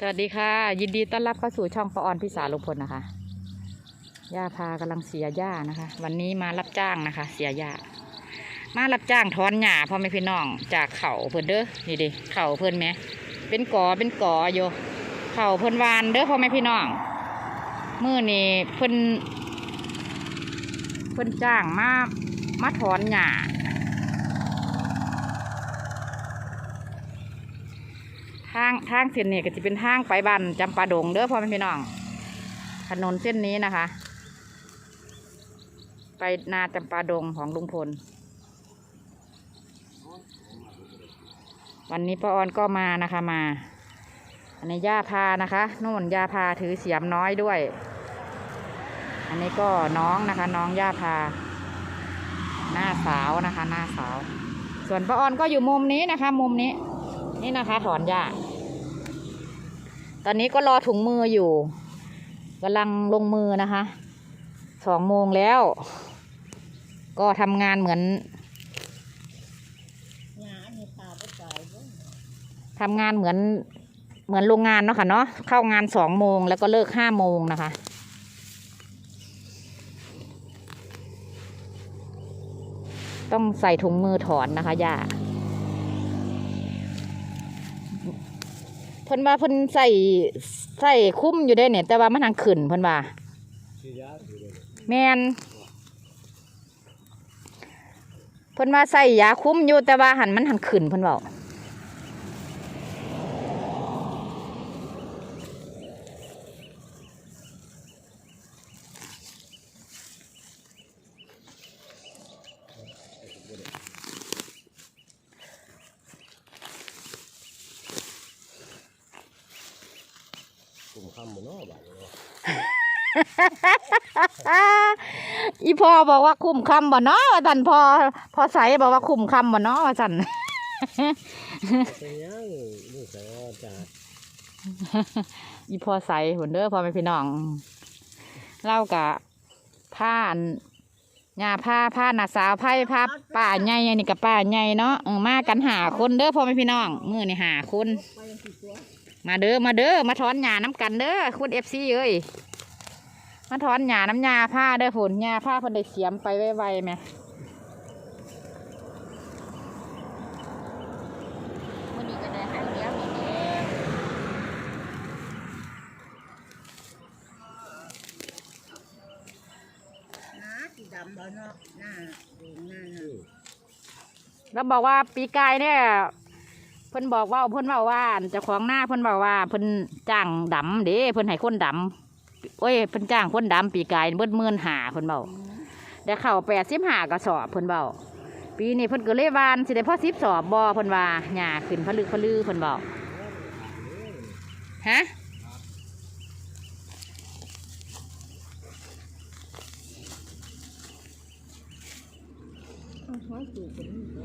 สวัสดีค่ะ ยินดีต้อนรับเข้าสู่ช่องปออนพิสาลุงพลนะคะย่าพากำลังเสียหญ้านะคะ วันนี้มารับจ้างนะคะ เสียหญ้ามารับจ้างถอนหญ้าพ่อแม่พี่น้องจากเขาเพิ่นเด้อนี่ดิเขาเพิ่นไหมเป็นกอเป็นกออยู่เขาเพิ่นวานเด้อพ่อแม่พี่น้องมือนี่เพิ่นเพิ่นจ้างมามาถอนหญ้า ทางทางเส้นนี้ก็จะเป็นทางไปบ้านจำปาดงเด้อพ่อแม่พี่น้อง ถนนเส้นนี้นะคะ ไปนาจำปาดงของลุงพล วันนี้ป้าออนก็มานะคะมา อันนี้ย่าพานะคะนู่นย่าพาถือเสียมน้อยด้วย อันนี้ก็น้องนะคะ น้องย่าพา หน้าสาวนะคะ หน้าสาว ส่วนป้าออนก็อยู่มุมนี้นะคะ มุมนี้นี่นะคะถอนหญ้า ตอนนี้ก็รอถุงมืออยู่กำลังลงมือนะคะ สองโมงแล้ว ก็ทำงานเหมือนทำงานเหมือนเหมือนโรงงานเนาะค่ะเนาะเข้างานสองโมงแล้วก็เลิกห้าโมงนะคะต้องใส่ถุงมือถอนนะคะย่า เพิ่นว่าเพิ่นใส่ใส่คุ้มอยู่ได้เนี่ย แต่ว่ามันทางขึ้นเพิ่นว่าแมนเพิ่นว่าใส่ยาคุ้มอยู่แต่ว่าหันมันหันขึ้นเพิ่นบอกำหมดเนาะบ้านเนาะอีพ่อบอกว่าคุ้มคำบ่เนาะว่าซั่นพอพอใส่บอกว่าคุ้มคำบ่เนาะว่าซั่นเป็นยังนี่ใส่ว่าอีพอใส่หุ่นเด้อพ่อแม่พี่น้องเล่ากะผ้าอันหญ้าผ้าผ้าหนาสาวไผ่ผ้าป่าใหญ่อันนี่กับป่าใหญ่เนาะเออมากันหาคนเด้อพ่อแม่พี่น้องมือนี่หาคน มาเด้อมาเด้อมาถอนหญ้าน้ำกันเด้อคุณเอฟซีเอ้ยมาถอนหญ้าน้ำหญ้าผ้าเด้อผุนหญ้าผ้าเพิ่นได้เสียมไปไวๆไหมมื้อนี้ก็ได้หายเลี้ยงอีกแล้วหน้าสีดำบ่เนาะหน้าดูหน้าอืน่ะมแล้วบอกว่าปีกายเนี่ยเพิ่นบอกว่าเพิ่นบอกว่าเจ้าของหน้าเพิ่นบอกว่าเพิ่นจ้างดำเด้เพิ่นให้คนดำโอ้ยเพิ่นจ้างคนดำปีกายเบิดหมื่นหาเพิ่นเบาแต่เข้าแปดสิบหากระสอบเพิ่นเบาปีนี้เพิ่นก็เลยวานสิได้พ่อสิบสอบบ่เพิ่นว่าหญ้าขึ้นพะลึกพะลือเพิ่นเบาฮะ เอาหัวสูบเป็นนี่บ่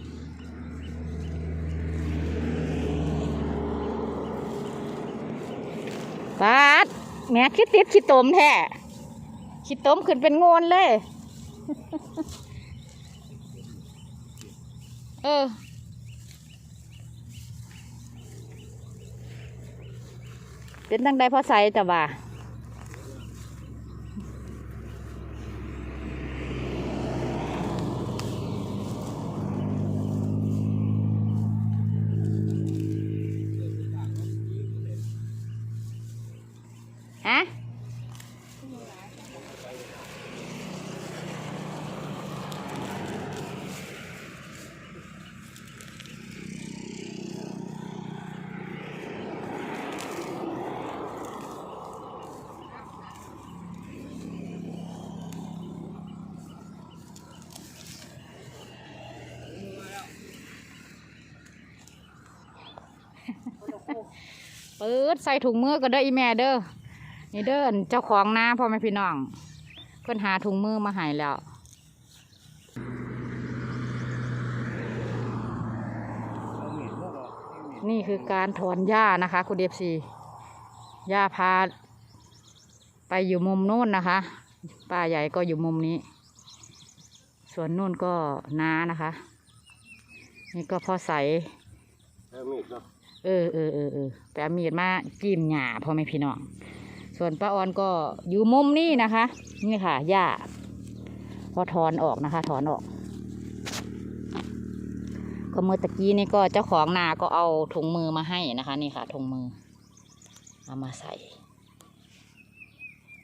ปาด แหม่คิดติดคิดตมแท้คิดตมขึ้นเป็นโงนเลย เออเป็นตั้งใดพอใส่แต่ว่า เปิดใส่ถุงมือก็เด้ออีแม่เด้อ นี่เด้ออันเจ้าของนาพ่อแม่พี่น้อง เพิ่นหาถุงมือมาให้แล้วเอามีดมาบ่เอามีดนี่คือการถอนหญ้านะคะ คุณเอฟซีหญ้าพา ไปอยู่มุมนู้นนะคะ ป้าใหญ่ก็อยู่มุมนี้ ส่วนนู่นก็นานะคะ นี่ก็พอใสเอามีดเนาะเออเออเออเออไปเอามีดมาจิ้มหญ้าพ่อแม่พี่น้อง ส่วนป้าออนก็อยู่มุมนี่นะคะ นี่ค่ะหญ้าพอถอนออกนะคะ ถอนออก ก็เมื่อตะกี้นี่ก็เจ้าของนาก็เอาถุงมือมาให้นะคะ นี่ค่ะถุงมือ เอามาใส่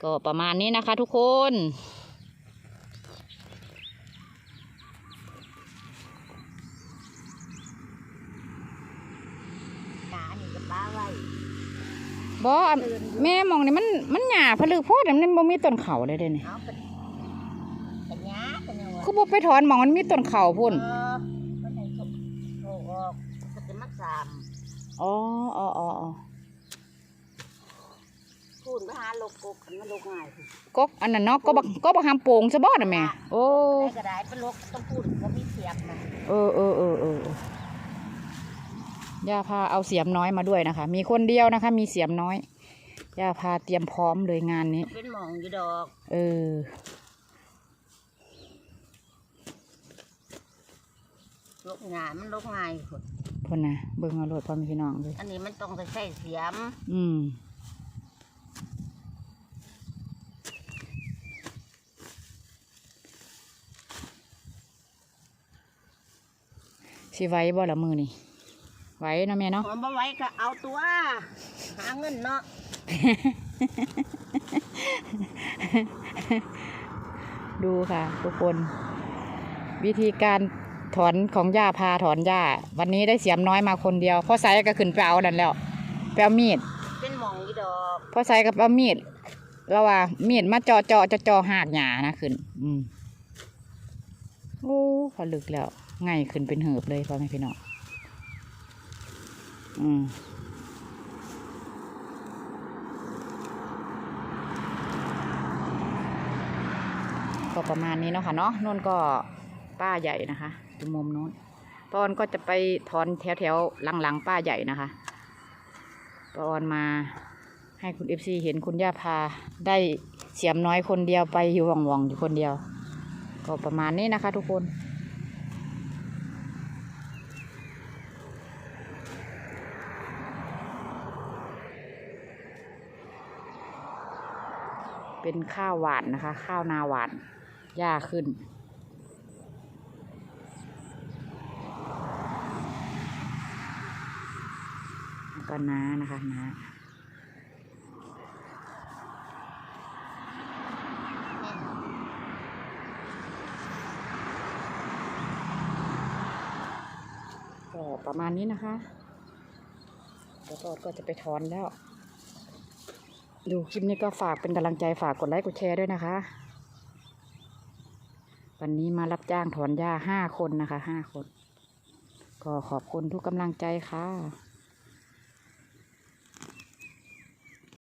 ก็ประมาณนี้นะคะทุกคน กานี่ก็ป้าไว้ บอแม่มองนี่มันมันหยาผลึกโพดอะมันบ่มีต้นเขาเลยเด้นี่เอาไปกระยากันยังวะคือบ่ไปถอนหมองมันมีต้นเขาพุ่นเออมันให้เขาโอ้ออกก็จะมักสามอ๋ออ๋ออ๋ออ๋อพูดไปหาโลกกบขันมาโลกง่ายสิกกอันนั้นเนาะก็บักก็บักหามโป่งซะบ่น่ะแม่โอ้ได้ก็ได้เป็นโลกต้องพูดว่ามีเสียงนะเออเออเออเออเออ ย่าพาเอาเสียมน้อยมาด้วยนะคะ มีคนเดียวนะคะ มีเสียมน้อยย่าพาเตรียมพร้อมเลยงานนี้ เป็นหมองอยู่ดอก เออโลกง่ายมันโลกง่ายคนพ่นนะเบิ่งเอาโลดพ่อแม่พี่น้องเลยอันนี้มันต้องใส่เสียม อืมสิไหว้บ่ละมือนี่ ไหว้เนาะแม่เนาะมันบ่ไหว้ก็เอาตัว หาเงินเนาะดูค่ะ ทุกคน วิธีการถอนของย่าพาถอนย่าวันนี้ได้เสียมน้อยมาคนเดียวพ่อไซก็ขึ้นไปเอานั่นแล้วไปเอามีดเป็นหมองอยู่ดอกพ่อไซก็เอามีดแล้วว่ามีดมาเจาะเจาะเจาะเจาะหากหยานะขึ้น อืมโอ้พอลึกแล้ว ง่ายขึ้นเป็นเหิบเลยพ่อแม่พี่น้อง อืมก็ประมาณนี้เนาะค่ะเนาะนู่นก็ป้าใหญ่นะคะอยู่มุมนู้นตอนก็จะไปถอนแถวแถวหลังๆป้าใหญ่นะคะตอนมาให้คุณเอฟซีเห็นคุณย่าพาได้เสียมน้อยคนเดียวไปอยู่ว่องๆอยู่คนเดียว ก็ประมาณนี้นะคะทุกคน เป็นข้าวหวานนะคะ ข้าวนาหวานหญ้าขึ้น แล้วก็น้านะคะน้าก็ประมาณนี้นะคะแล้วก็ก็จะไปถอนแล้ว ดูคลิปนี้ก็ฝากเป็นกำลังใจฝากกดไลค์กดแชร์ด้วยนะคะ วันนี้มารับจ้างถอนหญ้าห้าคนนะคะห้าคน ก็ขอบคุณทุกกำลังใจค่ะ